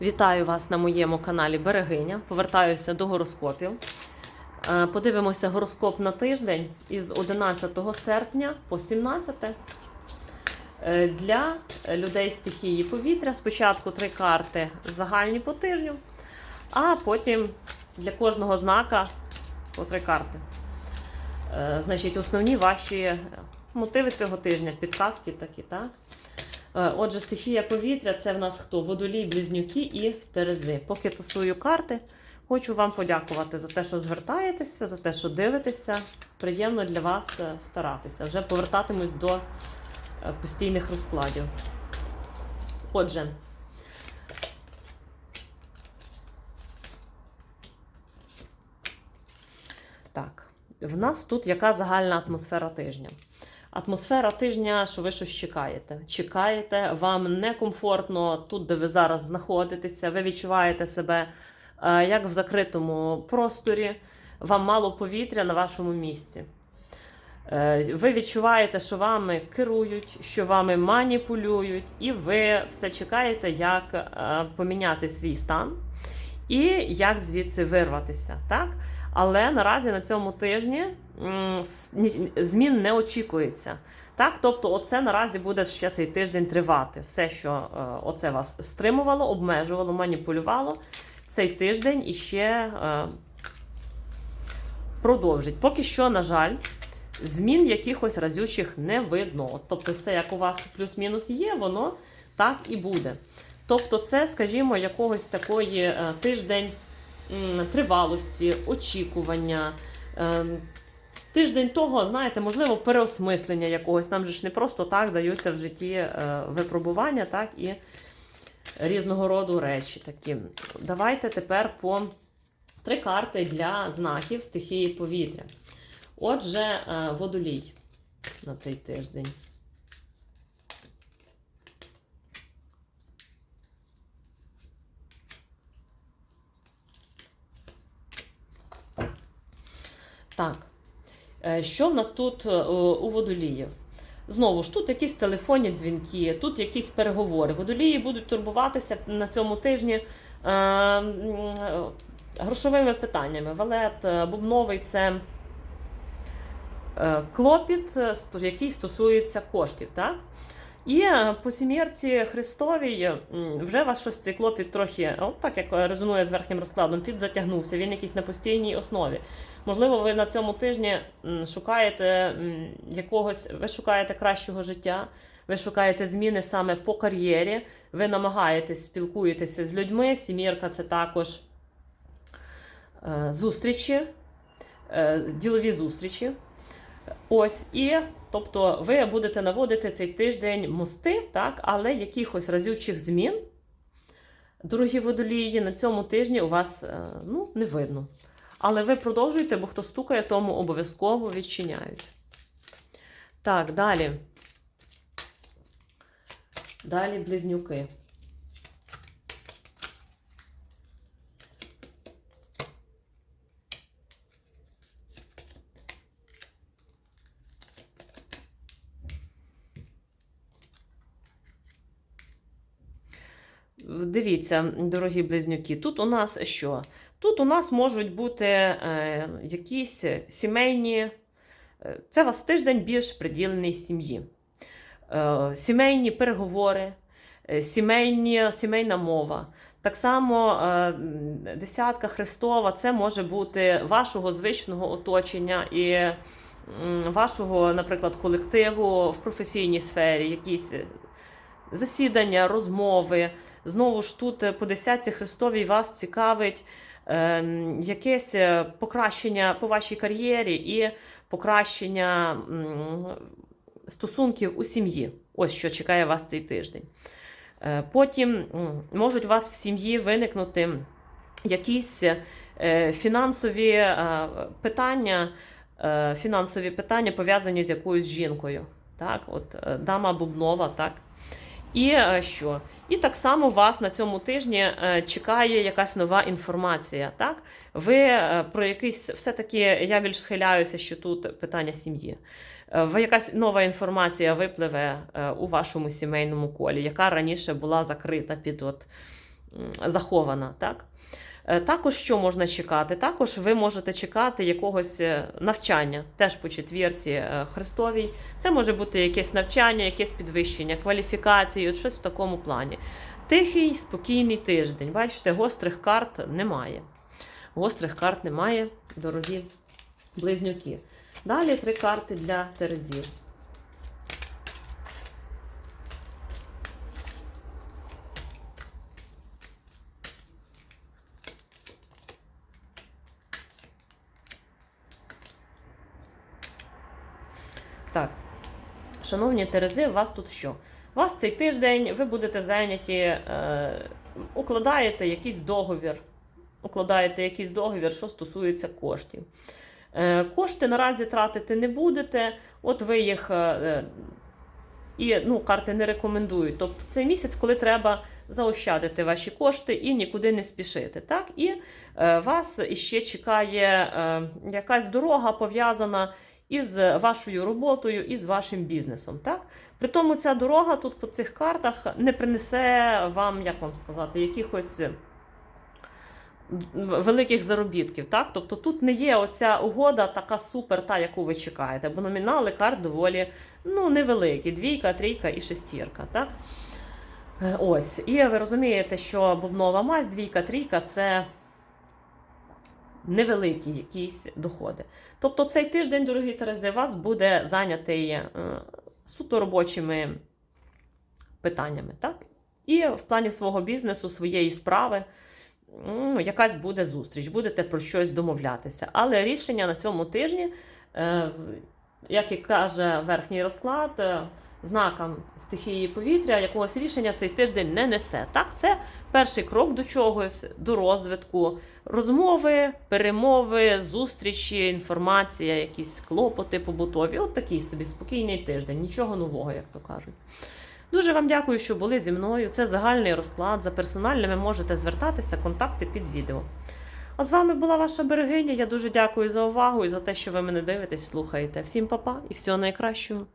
Вітаю вас на моєму каналі Берегиня. Повертаюся до гороскопів. Е, Подивимося гороскоп на тиждень із 11 серпня по 17. Е, Для людей стихії повітря спочатку три карти загальні по тижню, а потім для кожного знака по три карти. Е, Значить, основні ваші мотиви цього тижня, підказки такі, так? Е, Отже, стихія повітря це в нас хто? Водолій, близнюки і терези. Поки тасую карти, хочу вам подякувати за те, що звертаєтеся, за те, що дивитеся. Приємно для вас е, старатися. Вже повертатимусь до е, постійних розкладів. Отже. Так, в нас тут яка загальна атмосфера тижня? Атмосфера тижня, що ви щось чекаєте. Чекаєте, вам некомфортно тут, де ви зараз знаходитеся, ви відчуваєте себе е, як в закритому просторі, вам мало повітря на вашому місці. Е, Ви відчуваєте, що вами керують, що вами маніпулюють, і ви все чекаєте, як е, поміняти свій стан і як звідси вирватися. Так? Але наразі на цьому тижні змін не очікується. Так, тобто, оце наразі буде ще цей тиждень тривати. Все, що е, оце вас стримувало, обмежувало, маніпулювало, цей тиждень іще е, продовжить. Поки що, на жаль, змін якихось разючих не видно. От, Тобто, все, як у вас плюс-мінус є, воно так і буде. Тобто, це, скажімо, якогось такої е, тиждень тривалості, очікування. Тиждень того, знаєте, можливо, переосмислення якогось. Нам же ж не просто так даються в житті е, випробування, так і різного роду речі такі. Давайте тепер по три карти для знаків стихії повітря. Отже, е, водолій на цей тиждень. Так. Е, Що в нас тут е, у водоліїв? Знову ж, тут якісь телефонні дзвінки, тут якісь переговори. Водолії будуть турбуватися на цьому тижні е, грошовими питаннями. Валет, бубновий це клопіт, який стосується коштів. Так? І е, по сім'єрці Христовій вже вас щось цей клопіт трохи, от так як е, резонує з верхнім розкладом, підзатягнувся, він якийсь на постійній основі. Можливо, ви на цьому тижні шукаєте якогось, ви шукаєте кращого життя, ви шукаєте зміни саме по кар'єрі, ви намагаєтесь спілкуєтеся з людьми. Сім'єрка це також е, зустрічі, ділові зустрічі. Ось і тобто ви будете наводити цей тиждень мости, так, але якихось разючих змін, дорогі водолії, на цьому тижні у вас е, ну, не видно. Але ви продовжуйте, бо хто стукає, тому обов'язково відчиняють. Так, далі. Далі близнюки. Дивіться, дорогі близнюки, тут у нас що? Тут у нас можуть бути е, якісь сімейні. е, Це у вас тиждень більш приділений сім'ї. Е, сімейні переговори, е, сімейні, сімейна мова. Так само е, десятка Христова це може бути вашого звичного оточення і м, вашого, наприклад, колективу в професійній сфері, якісь е, засідання, розмови. Знову ж тут е, по десятці Христовій вас цікавить е, якесь покращення по вашій кар'єрі і покращення м, стосунків у сім'ї. Ось що чекає вас цей тиждень. Е, Потім м, можуть у вас в сім'ї виникнути якісь е, фінансові е, питання, е, фінансові питання пов'язані з якоюсь жінкою. Так, от е, дама бубнова, так. І е, що? І так само вас на цьому тижні е, чекає якась нова інформація. Так? Ви е, про якийсь, все-таки я більш схиляюся, що тут питання сім'ї. Ви якась нова інформація випливе у вашому сімейному колі, яка раніше була закрита під от захована. Так? Е, Також що можна чекати? Також ви можете чекати якогось е, навчання, теж по четвірці е, Христовій. Це може бути якесь навчання, якесь підвищення, кваліфікації, от щось в такому плані. Тихий, спокійний тиждень. Бачите, гострих карт немає. Гострих карт немає, дорогі близнюки. Далі три карти для Терезів. Так, шановні Терези, вас тут що? Вас цей тиждень ви будете зайняті, е, укладаєте якийсь договір, укладаєте якийсь договір, що стосується коштів. Е, кошти наразі тратити не будете, от ви їх. Е, і ну, карти не рекомендують. Тобто цей місяць, коли треба заощадити ваші кошти і нікуди не спішити. Так? І е, вас іще чекає е, якась дорога пов'язана із вашою роботою і з вашим бізнесом. Так? При тому ця дорога тут по цих картах не принесе вам, як вам сказати, якихось великих заробітків. Так? Тобто тут не є оця угода така супер, та, яку ви чекаєте, бо номінали карт доволі ну, невеликі: двійка, трійка і шестірка. Так? Е, Ось. І ви розумієте, що бубнова мазь, двійка, трійка це невеликі якісь доходи. Тобто цей тиждень, дорогі Терези, вас буде зайнятий е, суто робочими питаннями. Так? І в плані свого бізнесу, своєї справи. Якась буде зустріч, будете про щось домовлятися. Але рішення на цьому тижні, е, як і каже верхній розклад, е, знаком стихії повітря, якогось рішення цей тиждень не несе. Так, це перший крок до чогось, до розвитку, розмови, перемови, зустрічі, інформація, якісь клопоти побутові. От такий собі спокійний тиждень, нічого нового, як то кажуть. Дуже вам дякую, що були зі мною. Це загальний розклад. За персональними можете звертатися, контакти під відео. А з вами була ваша берегиня. Я дуже дякую за увагу і за те, що ви мене дивитесь, слухаєте. Всім па-па і всього найкращого.